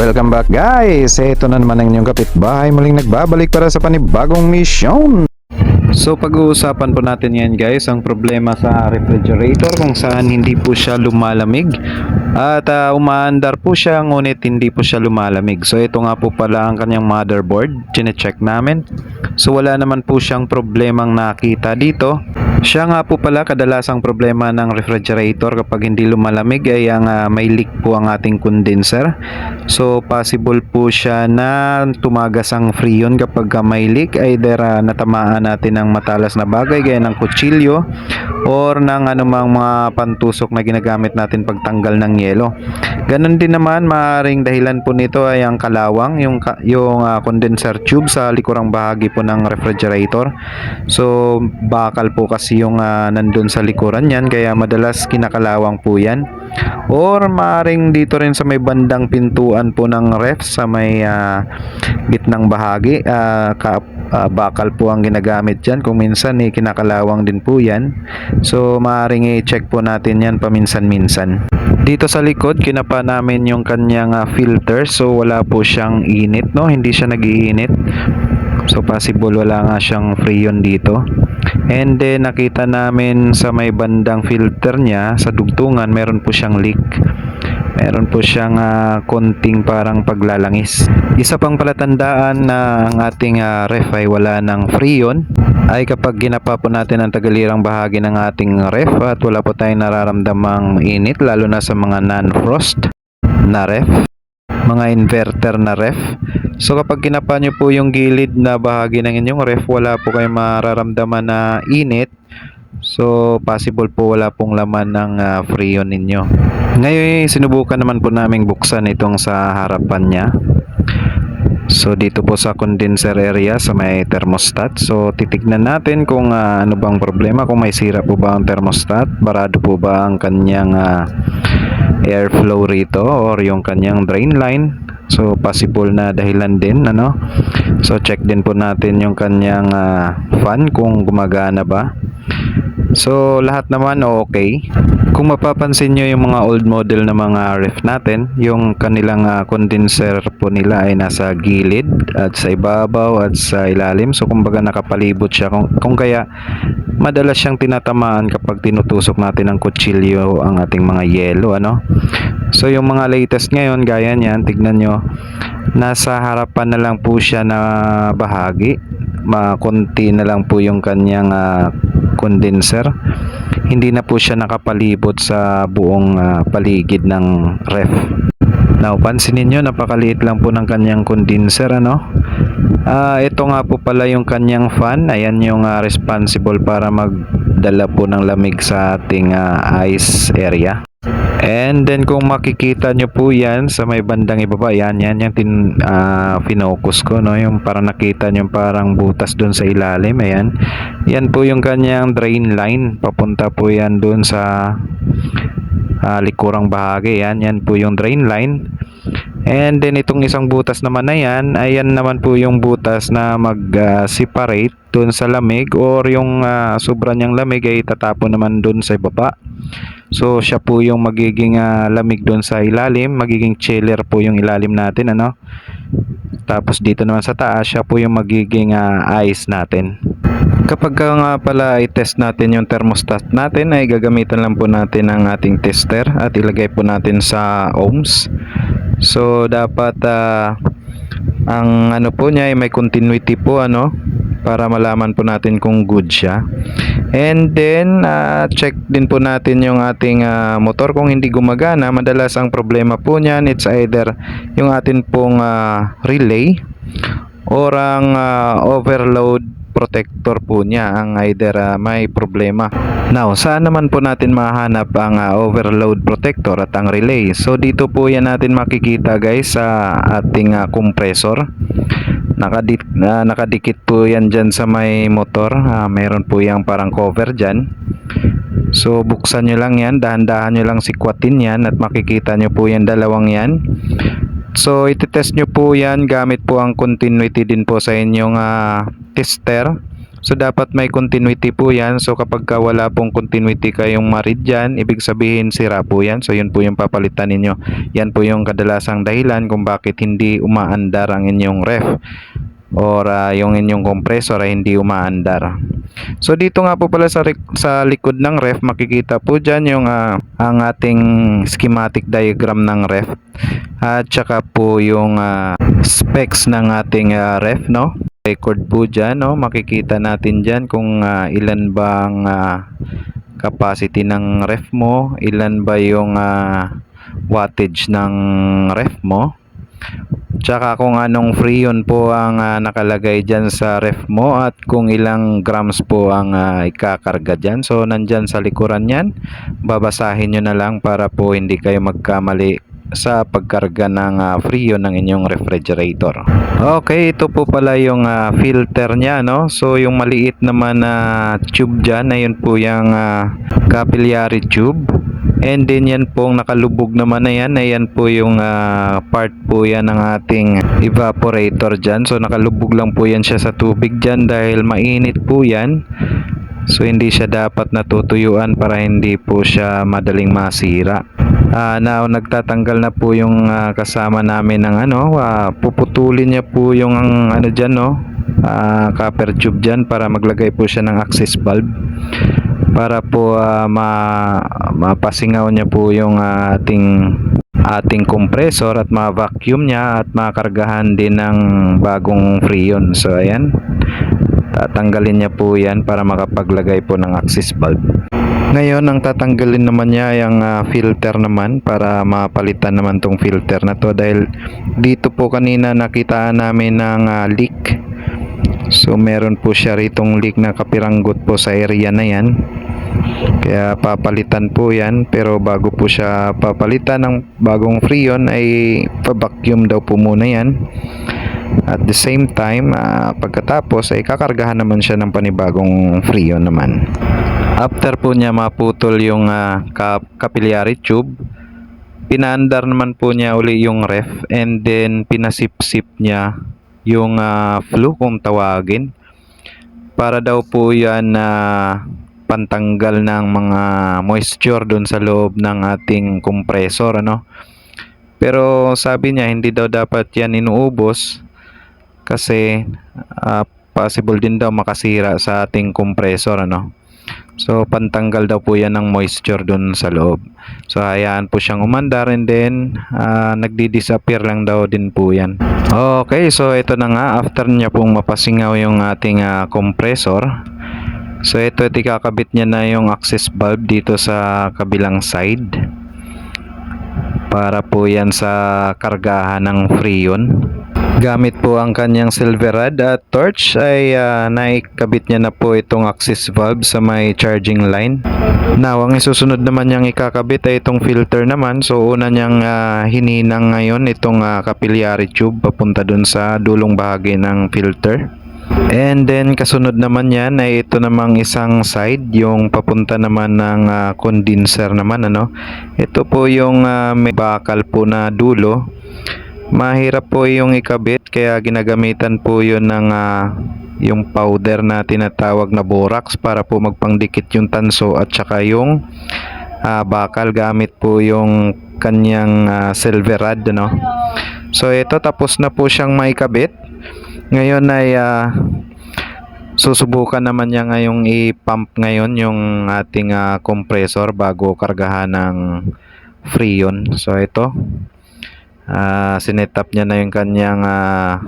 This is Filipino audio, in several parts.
Welcome back guys! Ito na naman ang inyong kapitbahay muling nagbabalik para sa panibagong misyon. So pag-uusapan po natin yan guys ang problema sa refrigerator kung saan hindi po siya lumalamig at ah, umaandar po siya ngunit hindi po siya lumalamig. So ito nga po pala ang kanyang motherboard, chine-check namin. So wala naman po siyang problemang nakita dito. Siya nga po pala kadalasang problema ng refrigerator kapag hindi lumalamig ay ang ah, may leak po ang ating condenser. So possible po siya na tumagas ang freon kapag ah, may leak either ah, natamaan natin ng matalas na bagay gaya ng kutsilyo or ng anumang mga pantusok na ginagamit natin pagtanggal ng yelo. Ganon din naman maaring dahilan po nito ay ang kalawang yung yung ah, condenser tube sa likurang bahagi po ng refrigerator. So bakal po kasi yung ah, nandun sa likuran yan kaya madalas kinakalawang po yan. Or maaring dito rin sa may bandang pintuan po ng ref sa may ah, gitnang bahagi ah, ka- ah, bakal po ang ginagamit dyan. Kung minsan eh, kinakalawang din po yan. So maaring i-check po natin yan paminsan-minsan. Dito sa likod kinapa namin yung kanyang ah, filter. So wala po siyang init no? Hindi siya nagiinit. So possible wala nga siyang freon dito and then nakita namin sa may bandang filter niya sa dugtungan meron po siyang leak meron po siyang ah, konting parang paglalangis. Isa pang palatandaan na ang ating ah, ref ay wala ng freon ay kapag ginapa po natin ang tagalirang bahagi ng ating ref at wala po tayong nararamdamang init lalo na sa mga non-frost na ref mga inverter na ref. So kapag kinapa nyo po yung gilid na bahagi ng inyong ref, wala po kayong mararamdaman na init. So possible po wala pong laman ng ah, freon ninyo. Ngayon sinubukan naman po naming buksan itong sa harapan niya. So dito po sa condenser area sa may thermostat. So titignan natin kung ah, ano bang problema, kung may sira po ba ang thermostat, barado po ba ang kanyang ah, airflow rito or yung kanyang drain line. So possible na dahilan din ano. So check din po natin yung kanyang ah, fan kung gumagana ba. So lahat naman okay. Kung mapapansin nyo yung mga old model na mga ref natin, yung kanilang ah, condenser po nila ay nasa gilid at sa ibabaw at sa ilalim. So kumbaga nakapalibot siya. Kung, kung kaya madalas siyang tinatamaan kapag tinutusok natin ng kutsilyo ang ating mga yelo. Ano? So yung mga latest ngayon, gaya niyan, tignan nyo, nasa harapan na lang po siya na bahagi. Makunti na lang po yung kanyang ah, condenser. Hindi na po siya nakapalibot sa buong ah, paligid ng ref. Now, pansinin nyo, napakaliit lang po ng kanyang condenser, ano? Ah, ito nga po pala yung kanyang fan. Ayan yung ah, responsible para magdala po ng lamig sa ating ah, ice area. And then kung makikita nyo po yan sa may bandang ibaba, yan, yan yung tin, ah, finocus ko, no? Yung parang nakita nyo parang butas doon sa ilalim, ayan. Yan po yung kanyang drain line. Papunta po yan doon sa ah, likurang bahagi, yan. Yan po yung drain line. And then itong isang butas naman na yan, ayan naman po yung butas na mag-separate doon sa lamig or yung ah, sobra niyang lamig ay tatapon naman doon sa ibaba. So siya po yung magiging ah, lamig doon sa ilalim, magiging chiller po yung ilalim natin ano. Tapos dito naman sa taas, siya po yung magiging ah, ice natin. Kapag ka nga pala i-test natin yung thermostat natin ay gagamitan lang po natin ang ating tester at ilagay po natin sa ohms. So dapat ah, ang ano po niya ay may continuity po ano para malaman po natin kung good siya. And then ah, check din po natin yung ating ah, motor kung hindi gumagana. Madalas ang problema po niyan it's either yung atin pong ah, relay or ang ah, overload protector po niya ang either ah, may problema. Now, saan naman po natin mahanap ang ah, overload protector at ang relay? So dito po yan natin makikita guys sa ating ah, compressor. Nakadit, ah, nakadikit po yan dyan sa may motor. Ah, meron po yung parang cover dyan. So buksan nyo lang yan, dahan-dahan nyo lang sikwatin yan at makikita nyo po yan dalawang yan. So ititest nyo po yan gamit po ang continuity din po sa inyong ah, tester So dapat may continuity po yan. So kapag ka wala pong continuity kayong marid dyan, ibig sabihin sira po yan. So yun po yung papalitan ninyo. Yan po yung kadalasang dahilan kung bakit hindi umaandar ang inyong ref or ah, yung inyong compressor ay hindi umaandar. So dito nga po pala sa sa likod ng ref makikita po diyan yung ah, ang ating schematic diagram ng ref at saka po yung ah, specs ng ating ah, ref no. Record po diyan no makikita natin diyan kung ah, ilan bang ah, capacity ng ref mo, ilan ba yung ah, wattage ng ref mo. Tsaka kung anong freon po ang ah, nakalagay dyan sa ref mo at kung ilang grams po ang ah, ikakarga dyan. So nandyan sa likuran yan, babasahin nyo na lang para po hindi kayo magkamali sa pagkarga ng ah, freon ng inyong refrigerator. Okay, ito po pala yung ah, filter niya, no? So yung maliit naman na tube dyan, na yun po yung ah, capillary tube. And then yan pong nakalubog naman na yan, na yan po yung ah, part po yan ng ating evaporator dyan. So nakalubog lang po yan siya sa tubig dyan dahil mainit po yan. So hindi siya dapat natutuyuan para hindi po siya madaling masira. Ah, now nagtatanggal na po yung ah, kasama namin ng ano, ah, puputulin niya po yung ang ano diyan no, ah, copper tube diyan para maglagay po siya ng access valve para po ah, ma mapasingaw niya po yung ah, ating ating compressor at ma-vacuum niya at makargahan din ng bagong freon. So ayan. Tatanggalin niya po 'yan para makapaglagay po ng access valve. Ngayon, ang tatanggalin naman niya yung ah, filter naman para mapalitan naman tong filter na to dahil dito po kanina nakita namin ng ah, leak. So meron po siya ritong leak na kapiranggot po sa area na yan. Kaya papalitan po yan pero bago po siya papalitan ng bagong freon ay pa-vacuum daw po muna yan. At the same time, ah, pagkatapos ay kakargahan naman siya ng panibagong freon naman. After po niya maputol yung cap- capillary tube, pinaandar naman po niya uli yung ref and then pinasip-sip niya yung ah, flue kung tawagin para daw po yan na pantanggal ng mga moisture doon sa loob ng ating compressor ano pero sabi niya hindi daw dapat yan inuubos kasi ah, possible din daw makasira sa ating compressor ano So pantanggal daw po yan ng moisture dun sa loob. So hayaan po siyang umandar and then ah, nagdi-disappear lang daw din po yan. Okay, so ito na nga after niya pong mapasingaw yung ating ah, compressor. So ito ito kakabit niya na yung access valve dito sa kabilang side. Para po yan sa kargahan ng freon. Gamit po ang kanyang silver rod at torch ay ah, naikabit niya na po itong access valve sa may charging line. Now, ang isusunod naman niyang ikakabit ay itong filter naman. So, una niyang ah, hininang ngayon itong ah, capillary tube papunta dun sa dulong bahagi ng filter. And then kasunod naman yan ay ito namang isang side yung papunta naman ng ah, condenser naman ano. Ito po yung ah, may bakal po na dulo. Mahirap po yung ikabit kaya ginagamitan po yun ng ah, yung powder na tinatawag na borax para po magpangdikit yung tanso at saka yung ah, bakal gamit po yung kanyang ah, silver rod no. So ito tapos na po siyang maikabit. Ngayon ay ah, susubukan naman niya ngayong i-pump ngayon yung ating ah, compressor bago kargahan ng freon. So ito ah sinet up niya na yung kanyang ah,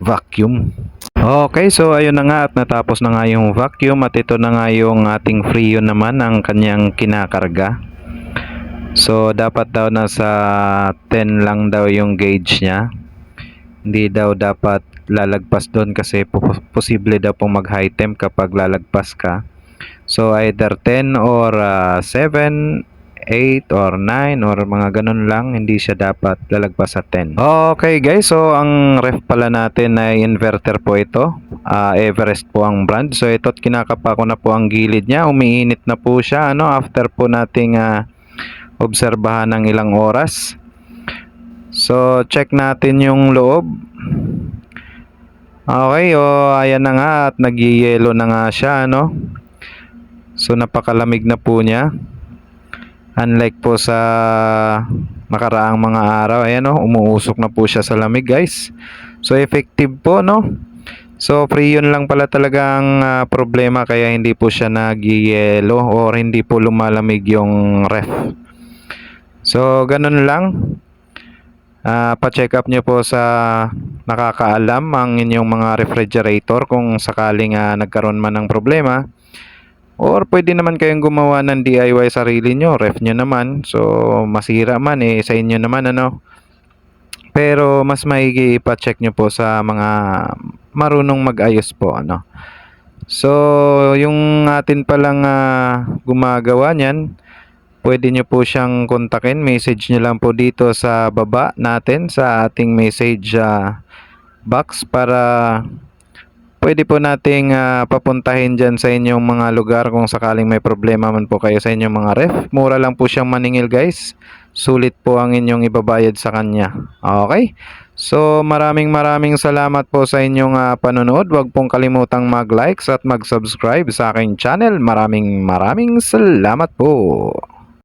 vacuum. Okay, so ayun na nga at natapos na nga yung vacuum at ito na nga yung ating freon naman ang kanyang kinakarga. So dapat daw nasa 10 lang daw yung gauge niya. Hindi daw dapat lalagpas doon kasi po- posible daw pong mag high temp kapag lalagpas ka. So either 10 or ah, 7 8 or 9 or mga ganun lang, hindi siya dapat lalagpas sa 10. Okay guys, so ang ref pala natin ay inverter po ito. Ah, Everest po ang brand. So ito kinakapa ko na po ang gilid niya. Umiinit na po siya ano after po nating ah, obserbahan ng ilang oras. So check natin yung loob. Okay, o ayan na nga at nagyayelo na nga siya, no? So napakalamig na po niya. Unlike po sa nakaraang mga araw, ayan no, umuusok na po siya sa lamig guys. So effective po no. So free yun lang pala talagang ah, problema kaya hindi po siya nagyayelo or hindi po lumalamig yung ref. So ganun lang. Ah, pa-check up nyo po sa nakakaalam ang inyong mga refrigerator kung sakaling ah, nagkaroon man ng problema. Or pwede naman kayong gumawa ng DIY sarili nyo, ref nyo naman. So, masira man eh, sa inyo naman ano. Pero mas maigi ipa-check nyo po sa mga marunong mag-ayos po ano. So, yung atin palang ah, gumagawa niyan, pwede nyo po siyang kontakin. Message nyo lang po dito sa baba natin sa ating message ah, box para pwede po nating ah, papuntahin dyan sa inyong mga lugar kung sakaling may problema man po kayo sa inyong mga ref. Mura lang po siyang maningil guys. Sulit po ang inyong ibabayad sa kanya. Okay? So maraming maraming salamat po sa inyong ah, panonood. Huwag pong kalimutang mag-likes at mag-subscribe sa aking channel. Maraming maraming salamat po.